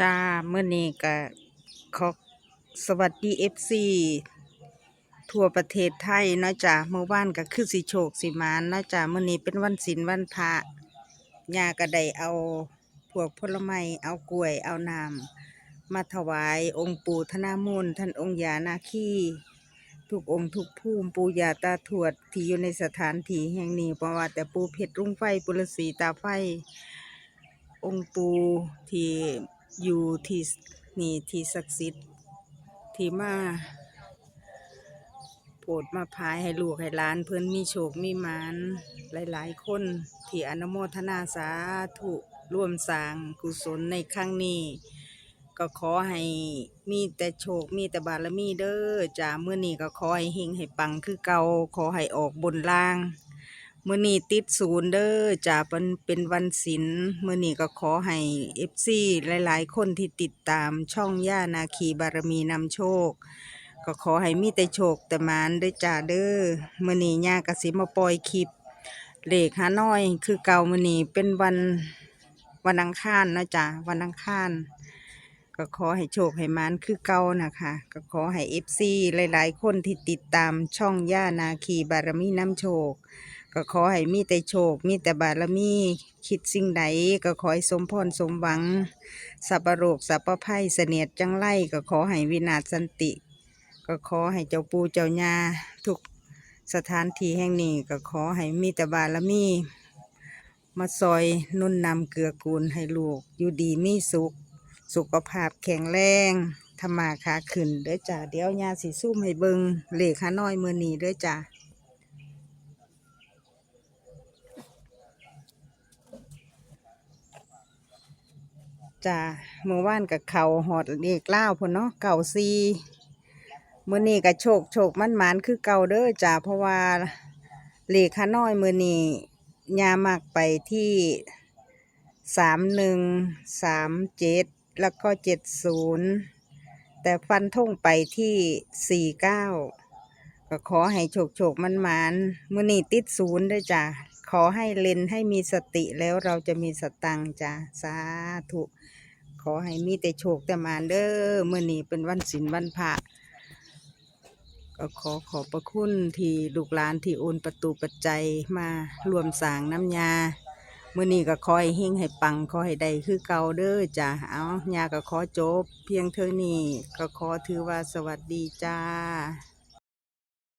จ้าเมื่อนี้ก็ขอสวัสดีเอฟซีทั่วประเทศไทยนะจ้าเมื่อวานก็คือสิโชคสิมานนะจ้าเมื่อนี้เป็นวันศีลวันพระยาก็ได้เอาพวกผลไม้เอากล้วยเอาน้ำมาถวายองค์ปู่ธนามูลท่านองค์ยานาคีทุกองค์ทุกภูมิปู่ยาตาทวดที่อยู่ในสถานที่แห่งนี้เพราะว่าแต่ปู่เพชรรุ่งไฟปุรศีตาไฟองค์ปูที่ อยู่ที่นี่ที่ศักดิ์สิทธิ์ที่มาโปรดมาพายให้ลูกให้หลาน เพื่อนมีโชคมีหมานหลาย ๆ คนที่อนุโมทนาสาธุร่วมสร้างกุศลในครั้งนี้ ก็ขอให้มีแต่โชคมีแต่บารมีเด้อจ้าเมื่อนี้ก็ขอให้เฮงให้ปังคือเก่าขอให้ออกบนล่าง มื่อนี้ติดศูนย์เด้อจ้าเป็นเป็นวันศิลมื่อนี้ก็ขอให้เอฟซีหลาย ๆ คนที่ติดตามช่องย่านาคีบารมีนำโชค ก็ขอให้มีแต่โชคแต่หมานเด้อจ้าเด้อมื่อนี้ย่ากสิมาปล่อยคลิปเลขหาน้อย คือเก่ามื่อนี้เป็นวันวันอังคารเนาะจ้าวันอังคารก็ขอให้โชคให้มานคือเก่านะคะ ก็ขอให้เอฟซีหลาย ๆ คนที่ติดตามช่องย่านาคีบารมีนำโชค ก็ขอให้มีแต่โชค มีแต่บารมีคิดสิ่งใดก็ขอให้สมพรสมหวัง สัพพะโรคสัพพะภัยเสนียดจังไรก็ขอให้วินาศสันติ ก็ขอให้เจ้าปูเจ้ายาทุกสถานที่แห่งนี้ก็ขอให้มีแต่บารมี มาซอยนุ่นนำเกือกูลให้ลูก อยู่ดีมีสุข สุขภาพแข็งแรงธรรมาค้าขึ้นเด้อจ้าเดี๋ยวยาสีซุ่มให้เบิงเหลขาน้อยมือนีเด้อจ้า จ้าเมื่อวานกับเขาหอดเลขเล่าพุ่นเนาะเก่าซีมื่อนี้กับโชคโชคมันหมานคือเก่าเด้อจ้าเพราะว่าเลขข้าน้อยมื่อนี้ยามักไปที่สามหนึ่งสามเจ็ดแล้วก็เจ็ดศูนย์แต่ฟันทงไปที่สี่เก้าก็ขอให้โชคโชคมันหมานมื่อนี้ติดศูนย์ด้วยจ้าขอให้เล่นให้มีสติแล้วเราจะมีสตังจ้าสาธุ อให้มีแต่โชคแต่มานเด้อเมื่อนี้เป็นวันศีลวันพระก็ขอขอบพระคุณที่ลูกหลานที่โอนประตูปัจจัยมารวมสางน้ำยาเมื่อนี้ก็ขอให้เฮงให้ปังขอให้ได้คือเก่าเด้อจ้าเอายาก็ขอจบ เพียงเท่านี้ก็ขอถือว่าสวัสดีจ้า